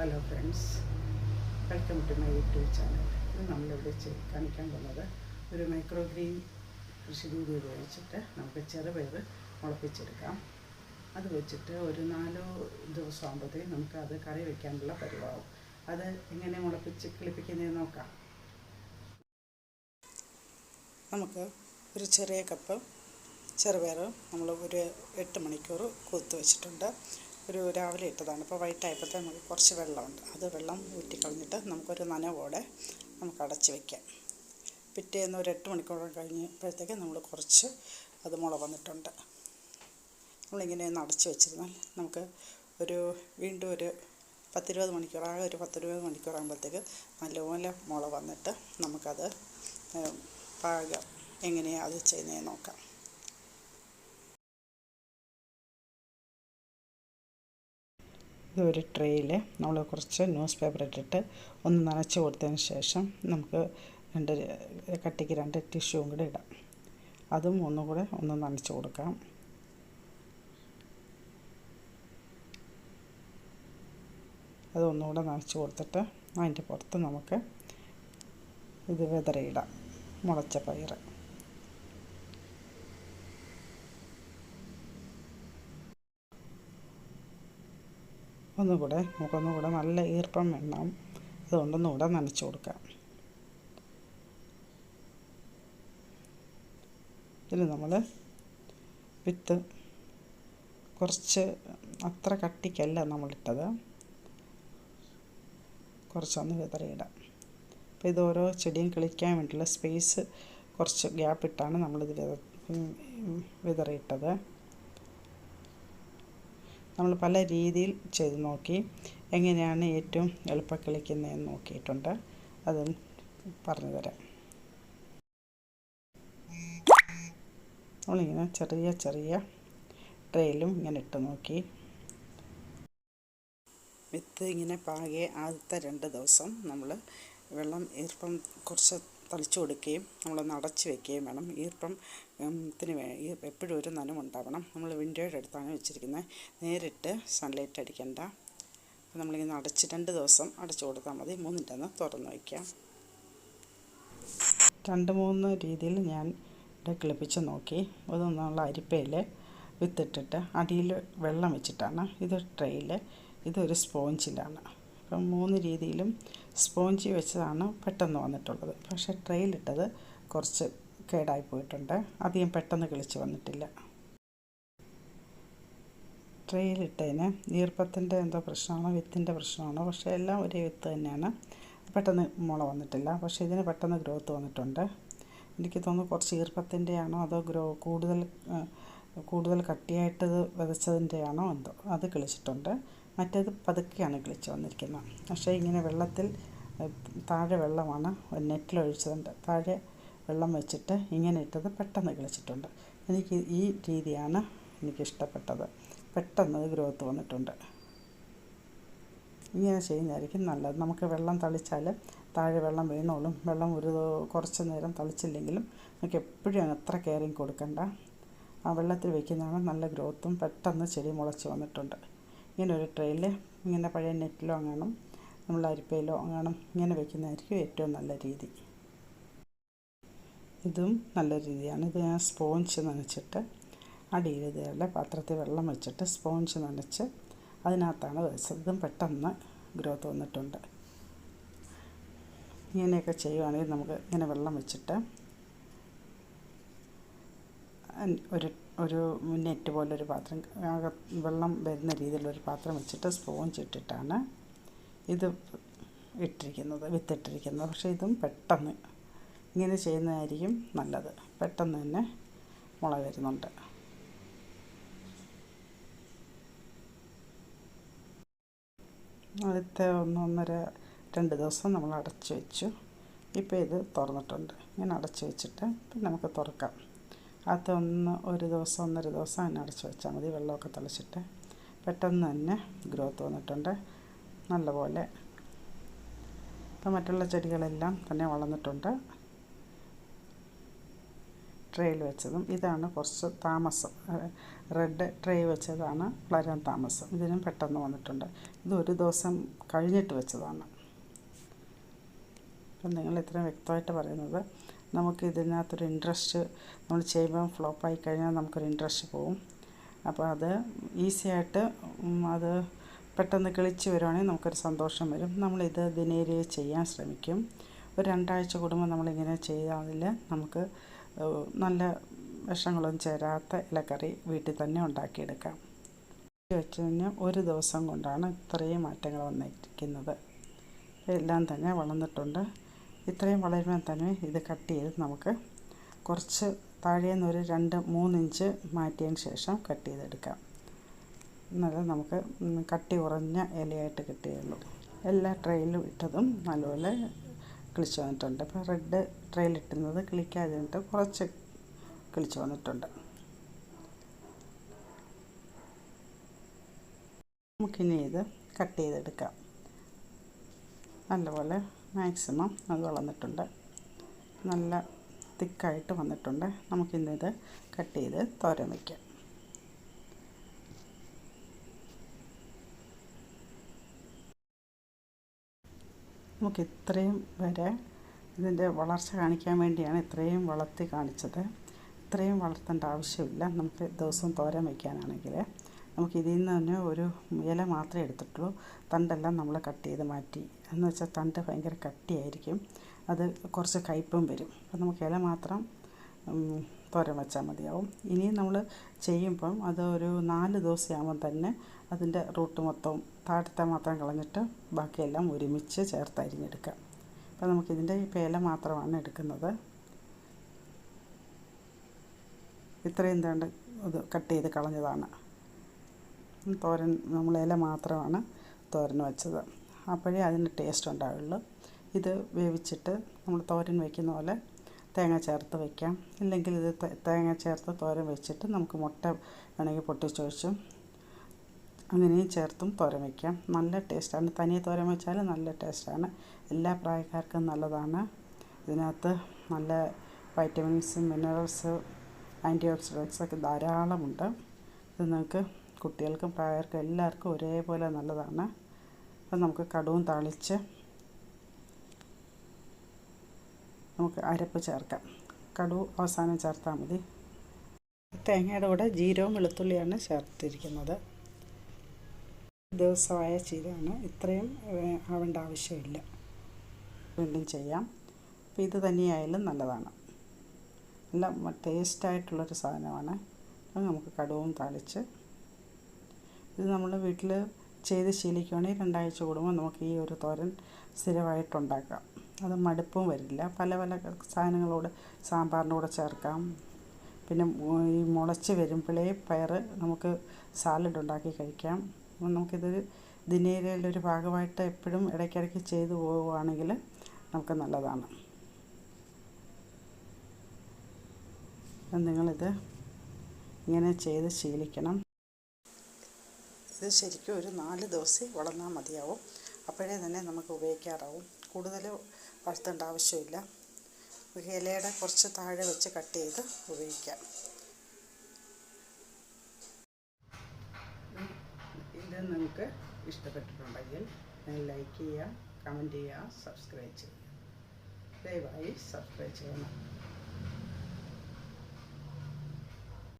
Hello friends welcome to my YouTube channel ഇന്ന് നമ്മളിവിടെ കാണിക്കാൻ പോകുന്നത് ഒരു മൈക്രോ ഗ്രീൻ കൃഷി രീതി ഉപയോഗിച്ചിട്ട് നമുക്ക് ചെറുപയർ മുളപ്പിച്ചെടുക്കാം. അത് വെച്ചിട്ട് ഒരു നാലോ ദിവസം ആകുമ്പോഴത്തേക്കും നമുക്ക് അത് കറി വയ്ക്കാനുള്ള പരിവാവും. അത് എങ്ങനെ മുളപ്പിച്ച് കിളിപ്പിക്കുന്നതെന്ന് നോക്കാം. നമുക്ക് ഒരു ചെറിയ കപ്പ് ചെറുപയർ നമ്മൾ ഒരു എട്ട് മണിക്കൂർ കുതിർത്ത് വെച്ചിട്ടുണ്ട്. ഒരു രാവിലെ ഇട്ടതാണ്. ഇപ്പോൾ വൈകിട്ടായപ്പോഴത്തെ നമുക്ക് കുറച്ച് വെള്ളമുണ്ട്. അത് വെള്ളം ഊറ്റിക്കളഞ്ഞിട്ട് നമുക്കൊരു നനവോടെ നമുക്ക് അടച്ച് വയ്ക്കാം പിറ്റേന്ന് ഒരു എട്ട് മണിക്കൂർ കഴിഞ്ഞപ്പോഴത്തേക്ക് നമ്മൾ കുറച്ച് അത് മുള വന്നിട്ടുണ്ട്. നമ്മളിങ്ങനെ ഒന്ന് അടച്ച് വെച്ചിരുന്നാൽ നമുക്ക് ഒരു വീണ്ടും ഒരു പത്തിരുപത് മണിക്കൂർ ആ ഒരു പത്തിരുപത് മണിക്കൂർ ആകുമ്പോഴത്തേക്ക് നല്ലപോലെ മുള വന്നിട്ട് നമുക്കത് പാകം എങ്ങനെയാണ് അത് ചെയ്യുന്നതെന്ന് നോക്കാം. ഒരു ട്രേയിൽ നമ്മൾ കുറച്ച് ന്യൂസ് പേപ്പർ ഇട്ടിട്ട് ഒന്ന് നനച്ച് കൊടുത്തതിന് ശേഷം നമുക്ക് രണ്ട് കട്ടിക്ക് രണ്ട് ടിഷ്യൂവും കൂടെ ഇടാം. അതും ഒന്നും കൂടെ ഒന്ന് നനച്ച് കൊടുക്കാം. അത് ഒന്നുകൂടെ നനച്ച് കൊടുത്തിട്ട് അതിന്റെ പുറത്ത് നമുക്ക് ഇത് വിതറിയിടാം. മുളച്ച പയർ ഒന്നുകൂടെ നമുക്കൊന്നുകൂടെ നല്ല ഈർപ്പം വേണം. അതുകൊണ്ടൊന്നുകൂടെ നനച്ചു കൊടുക്കാം. ഇതിൽ നമ്മൾ വിത്ത് കുറച്ച് അത്ര കട്ടിക്കല്ല നമ്മളിട്ടത്. കുറച്ചൊന്ന് വിതറിയിടാം. അപ്പോൾ ഇത് ഓരോ ചെടിയും കിളിക്കാൻ വേണ്ടിയുള്ള സ്പേസ് കുറച്ച് ഗ്യാപ്പ് ഇട്ടാണ് നമ്മളിത് വിത വിതറിയിട്ടത്. നമ്മൾ പല രീതിയിൽ ചെയ്ത് നോക്കി എങ്ങനെയാണ് ഏറ്റവും എളുപ്പം കളിക്കുന്നതെന്ന് നോക്കിയിട്ടുണ്ട്. അത് പറഞ്ഞു തരാം നമ്മളിങ്ങനെ ചെറിയ ചെറിയ ട്രെയിലും ഇങ്ങനെ ഇട്ട് നോക്കി. വിത്ത് ഇങ്ങനെ പാകെ ആദ്യത്തെ രണ്ട് ദിവസം നമ്മൾ വെള്ളം ഈർപ്പം കുറച്ച് തളിച്ചു കൊടുക്കുകയും നമ്മളൊന്ന് അടച്ചു വെക്കുകയും വേണം. ഈർപ്പം ത്തിന് വേ എപ്പോഴും ഒരു നനവുണ്ടാവണം നമ്മൾ വിൻഡോയുടെ അടുത്താണ് വെച്ചിരിക്കുന്നത്. നേരിട്ട് സൺലൈറ്റ് അടിക്കണ്ട. അപ്പോൾ നമ്മളിങ്ങനെ അടച്ച് രണ്ട് ദിവസം അടച്ചു കൊടുത്താൽ മതി. മൂന്നിന്റെ ഒന്ന് തുറന്ന് വയ്ക്കാം രണ്ട് മൂന്ന് രീതിയിൽ ഞാൻ ഇവിടെ കിളിപ്പിച്ച് നോക്കി. അതൊന്നുള്ള അരിപ്പയിൽ വിത്തിട്ടിട്ട് അടിയിൽ വെള്ളം വെച്ചിട്ടാണ്. ഇത് ട്രെയിൽ ഇതൊരു സ്പോഞ്ചിലാണ്. അപ്പം മൂന്ന് രീതിയിലും സ്പോഞ്ചി വെച്ചതാണ് പെട്ടെന്ന് വന്നിട്ടുള്ളത്. പക്ഷേ ട്രെയിലിട്ടത് കുറച്ച് കേടായി പോയിട്ടുണ്ട്. അധികം പെട്ടെന്ന് കിളിച്ച് വന്നിട്ടില്ല. ട്രെയിലിട്ടതിന് ഈർപ്പത്തിന്റെ എന്തോ പ്രശ്നമാണോ വിത്തിന്റെ പ്രശ്നമാണോ പക്ഷേ എല്ലാം ഒരേ വിത്ത് തന്നെയാണ്. പെട്ടെന്ന് മുള വന്നിട്ടില്ല. പക്ഷേ ഇതിന് പെട്ടെന്ന് ഗ്രോത്ത് വന്നിട്ടുണ്ട്. എനിക്ക് തോന്നുന്നു കുറച്ച് ഈർപ്പത്തിന്റെ ആണോ അതോ ഗ്രോ കൂടുതൽ കൂടുതൽ കട്ടിയായിട്ട് ഇത് വിതച്ചതിന്റെ ആണോ എന്തോ. അത് കിളിച്ചിട്ടുണ്ട്. മറ്റേത് പതുക്കെയാണ് കിളിച്ച് വന്നിരിക്കുന്നത്. പക്ഷേ ഇങ്ങനെ വെള്ളത്തിൽ താഴെ വെള്ളമാണ് നെറ്റിലൊഴിച്ചതുണ്ട് താഴെ വെള്ളം വെച്ചിട്ട് ഇങ്ങനെ ഇട്ടത് പെട്ടെന്ന് കിളിച്ചിട്ടുണ്ട്. എനിക്ക് ഈ രീതിയാണ് എനിക്കിഷ്ടപ്പെട്ടത് പെട്ടെന്ന് ഗ്രോത്ത് വന്നിട്ടുണ്ട്. ഇങ്ങനെ ചെയ്യുന്നതായിരിക്കും നല്ലത്. നമുക്ക് വെള്ളം തളിച്ചാൽ താഴെ വെള്ളം വീണോളും. വെള്ളം ഒരു കുറച്ച് നേരം തളിച്ചില്ലെങ്കിലും നമുക്ക് എപ്പോഴും അത്ര കെയറിങ് കൊടുക്കണ്ട. ആ വെള്ളത്തിൽ വെക്കുന്നതാണ് നല്ല ഗ്രോത്തും പെട്ടെന്ന് ചെടി മുളച്ച് വന്നിട്ടുണ്ട്. ഇങ്ങനെ ഒരു ട്രെയിൽ ഇങ്ങനെ പഴയ നെറ്റിലോ അങ്ങാനും നമ്മൾ അരിപ്പയിലോ അങ്ങാനും ഇങ്ങനെ വെക്കുന്നതായിരിക്കും ഏറ്റവും നല്ല രീതി. ഇതും നല്ല രീതിയാണ്. ഇത് ഞാൻ സ്പോഞ്ച് നനച്ചിട്ട് അടിയിൽ ഇതേപോലെ പാത്രത്തിൽ വെള്ളം വെച്ചിട്ട് സ്പോഞ്ച് നനച്ച് അതിനകത്താണ് വെച്ചത്. ഇതും പെട്ടെന്ന് ഗ്രോത്ത് വന്നിട്ടുണ്ട്. ഇങ്ങനെയൊക്കെ ചെയ്യുവാണെങ്കിൽ നമുക്ക് ഇങ്ങനെ വെള്ളം വെച്ചിട്ട് ഒരു ഒരു നെറ്റ് ഒരു പാത്രം വെള്ളം വരുന്ന രീതിയിലൊരു പാത്രം വെച്ചിട്ട് സ്പോഞ്ച് ഇട്ടിട്ടാണ് ഇത് ഇട്ടിരിക്കുന്നത് വിത്തിട്ടിരിക്കുന്നത്. പക്ഷേ ഇതും പെട്ടെന്ന് ഇങ്ങനെ ചെയ്യുന്നതായിരിക്കും നല്ലത്. പെട്ടെന്ന് തന്നെ മുള വരുന്നുണ്ട്. ആദ്യത്തെ ഒന്നൊന്നര രണ്ട് ദിവസം നമ്മൾ അടച്ചു വെച്ചു. ഇപ്പോൾ ഇത് തുറന്നിട്ടുണ്ട്. ഇങ്ങനെ അടച്ചു വെച്ചിട്ട് പിന്നെ നമുക്ക് തുറക്കാം. ഒന്ന് ഒരു ദിവസം ഒന്നര ദിവസം അതിനെ അടച്ചു വെച്ചാൽ മതി. വെള്ളമൊക്കെ തളിച്ചിട്ട് പെട്ടെന്ന് തന്നെ ഗ്രോത്ത് വന്നിട്ടുണ്ട്. നല്ലപോലെ. ഇപ്പം മറ്റുള്ള ചെടികളെല്ലാം തന്നെ വളർന്നിട്ടുണ്ട്. ട്രേയിൽ വെച്ചതും ഇതാണ് കുറച്ച് താമസം. റെഡ് ട്രേ വെച്ചതാണ് വളരാൻ താമസം. ഇതിനും പെട്ടെന്ന് വന്നിട്ടുണ്ട്. ഇത് ഒരു ദിവസം കഴിഞ്ഞിട്ട് വെച്ചതാണ്. അപ്പം നിങ്ങൾ ഇത്രയും വ്യക്തമായിട്ട് പറയുന്നത്. നമുക്ക് ഇതിനകത്തൊരു ഇൻട്രസ്റ്റ് നമ്മൾ ചെയ്യുമ്പം ഫ്ലോപ്പായി കഴിഞ്ഞാൽ നമുക്കൊരു ഇൻട്രസ്റ്റ് പോവും. അപ്പോൾ അത് ഈസിയായിട്ട് അത് പെട്ടെന്ന് കിളിച്ച് വരുവാണെങ്കിൽ നമുക്കൊരു സന്തോഷം വരും. നമ്മളിത് ദിനേരി ചെയ്യാൻ ശ്രമിക്കും. ഒരു രണ്ടാഴ്ച കൂടുമ്പോൾ നമ്മളിങ്ങനെ ചെയ്താൽ നമുക്ക് നല്ല വിഷങ്ങളൊന്നും ചേരാത്ത ഇലക്കറി വീട്ടിൽ തന്നെ ഉണ്ടാക്കിയെടുക്കാം. വെച്ച് കഴിഞ്ഞാൽ ഒരു ദിവസം കൊണ്ടാണ് ഇത്രയും മാറ്റങ്ങൾ വന്നിരിക്കുന്നത്. എല്ലാം തന്നെ വളർന്നിട്ടുണ്ട്. ഇത്രയും വളരുമ്പോൾ തന്നെ ഇത് കട്ട് ചെയ്ത് നമുക്ക് കുറച്ച് താഴേന്ന് ഒരു രണ്ട് മൂന്നിഞ്ച് മാറ്റിയതിന് ശേഷം കട്ട് ചെയ്തെടുക്കാം. എന്നാലും നമുക്ക് കട്ടി കുറഞ്ഞ ഇലയായിട്ട് കിട്ടുകയുള്ളൂ എല്ലാ ട്രെയിലും ഇട്ടതും നല്ലപോലെ കിളിച്ച് വന്നിട്ടുണ്ട്. ഇപ്പോൾ റെഡ് ട്രെയിലിട്ടുന്നത് കിളിക്കാതിരുന്നിട്ട് കുറച്ച് കിളിച്ച് വന്നിട്ടുണ്ട്. നമുക്കിനി ഇത് കട്ട് ചെയ്തെടുക്കാം. നല്ലപോലെ മാക്സിമം അത് വളർന്നിട്ടുണ്ട്. നല്ല തിക്കായിട്ട് വന്നിട്ടുണ്ട്. നമുക്കിന്നിത് കട്ട് ചെയ്ത് തോരൻ വയ്ക്കാം നമുക്ക് ഇത്രയും വരെ ഇതിന്റെ വളർച്ച കാണിക്കാൻ വേണ്ടിയാണ് ഇത്രയും വളർത്തി കാണിച്ചത്. ഇത്രയും വളർത്തേണ്ട ആവശ്യമില്ല. നമുക്ക് ദിവസവും തോരൻ വയ്ക്കാനാണെങ്കിൽ നമുക്ക് ഇതിൽ നിന്ന് തന്നെ ഒരു ഇല മാത്രമേ എടുത്തിട്ടുള്ളൂ. തണ്ടെല്ലാം നമ്മൾ കട്ട് ചെയ്ത് മാറ്റി. എന്ന് വെച്ചാൽ തണ്ട് ഭയങ്കര കട്ടിയായിരിക്കും. അത് കുറച്ച് കയ്പും വരും. അപ്പം നമുക്ക് ഇല മാത്രം തോരൻ വെച്ചാൽ മതിയാവും. ഇനിയും നമ്മൾ ചെയ്യുമ്പം അത് ഒരു നാല് ദിവസമാകുമ്പം തന്നെ അതിന്റെ റൂട്ട് മൊത്തം താഴത്തെ മാത്രം കളഞ്ഞിട്ട് ബാക്കിയെല്ലാം ഒരുമിച്ച് ചേർത്ത് അരിഞ്ഞെടുക്കാം അപ്പം നമുക്കിതിന്റെ ഇപ്പോൾ ഇല മാത്രമാണ് എടുക്കുന്നത്. ഇത്രയും തണ്ട് ഇത് കട്ട് ചെയ്ത് കളഞ്ഞതാണ്. തോരൻ നമ്മൾ ഇല മാത്രമാണ് തോരൻ വെച്ചത്. അപ്പോഴേ അതിന് ടേസ്റ്റ് ഉണ്ടാവുള്ളൂ. ഇത് വേവിച്ചിട്ട് നമ്മൾ തോരൻ വയ്ക്കുന്ന പോലെ തേങ്ങ ചേർത്ത് വയ്ക്കാം ഇല്ലെങ്കിൽ ഇത് തേങ്ങ ചേർത്ത് തോരൻ വെച്ചിട്ട് നമുക്ക് മുട്ട വേണമെങ്കിൽ പൊട്ടിച്ചൊഴിച്ചും അങ്ങനെയും ചേർത്തും തോരൻ വയ്ക്കാം നല്ല ടേസ്റ്റാണ് തനിയെ തോരൻ വെച്ചാൽ നല്ല ടേസ്റ്റാണ് എല്ലാ പ്രായക്കാർക്കും നല്ലതാണ്. ഇതിനകത്ത് നല്ല വൈറ്റമിൻസ് മിനറൽസ് ആന്റി ഓക്സിഡൻസ് ഒക്കെ ധാരാളമുണ്ട്. ഇത് നിങ്ങൾക്ക് കുട്ടികൾക്കും പ്രായർക്കും എല്ലാവർക്കും ഒരേപോലെ നല്ലതാണ്. അപ്പം നമുക്ക് കടുവും തളിച്ച് നമുക്ക് അരപ്പ് ചേർക്കാം. കടുവ് അവസാനം ചേർത്താൽ മതി. തേങ്ങയുടെ കൂടെ ജീരവും വെളുത്തുള്ളിയാണ് ചേർത്തിരിക്കുന്നത്. ദിവസമായ ചീരയാണ്. ഇത്രയും ആവേണ്ട ആവശ്യമില്ല. വീണ്ടും ചെയ്യാം. അപ്പോൾ ഇത് തന്നെയായാലും നല്ലതാണ്. നല്ല ടേസ്റ്റായിട്ടുള്ളൊരു സാധനമാണ്. നമുക്ക് കടുവും താളിച്ച് ഇത് നമ്മൾ വീട്ടിൽ ചെയ്ത് ശീലിക്കുകയാണെങ്കിൽ രണ്ടാഴ്ച കൂടുമ്പോൾ നമുക്ക് ഈ ഒരു തോരൻ സ്ഥിരമായിട്ടുണ്ടാക്കാം. അത് മടുപ്പും വരില്ല. പല പല സാധനങ്ങളോട് സാമ്പാറിന്റെ കൂടെ ചേർക്കാം. പിന്നെ ഈ മുളച്ച് വരുമ്പോഴേ പയർ നമുക്ക് സാലഡ് ഉണ്ടാക്കി കഴിക്കാം. നമുക്കിതൊരു ദിനേരയുടെ ഒരു ഭാഗമായിട്ട് എപ്പോഴും ഇടയ്ക്കിടയ്ക്ക് ചെയ്തു പോവുകയാണെങ്കിൽ നമുക്ക് നല്ലതാണ്. നിങ്ങളിത് ഇങ്ങനെ ചെയ്ത് ശീലിക്കണം. ഇത് ശരിക്കും ഒരു നാല് ദിവസം വളർന്നാൽ മതിയാവും. അപ്പോഴേ തന്നെ നമുക്ക് ഉപയോഗിക്കാറാവും. കൂടുതൽ വളർത്തേണ്ട ആവശ്യമില്ല. ഇലയുടെ കുറച്ച് താഴെ വെച്ച് കട്ട് ചെയ്ത് ഉപയോഗിക്കാം. ഇത് നിങ്ങൾക്ക് ഇഷ്ടപ്പെട്ടിട്ടുണ്ടെങ്കിൽ ലൈക്ക് ചെയ്യുക കമന്റ് ചെയ്യുക സബ്സ്ക്രൈബ് ചെയ്യുക. ദയവായി സബ്സ്ക്രൈബ് ചെയ്യണം.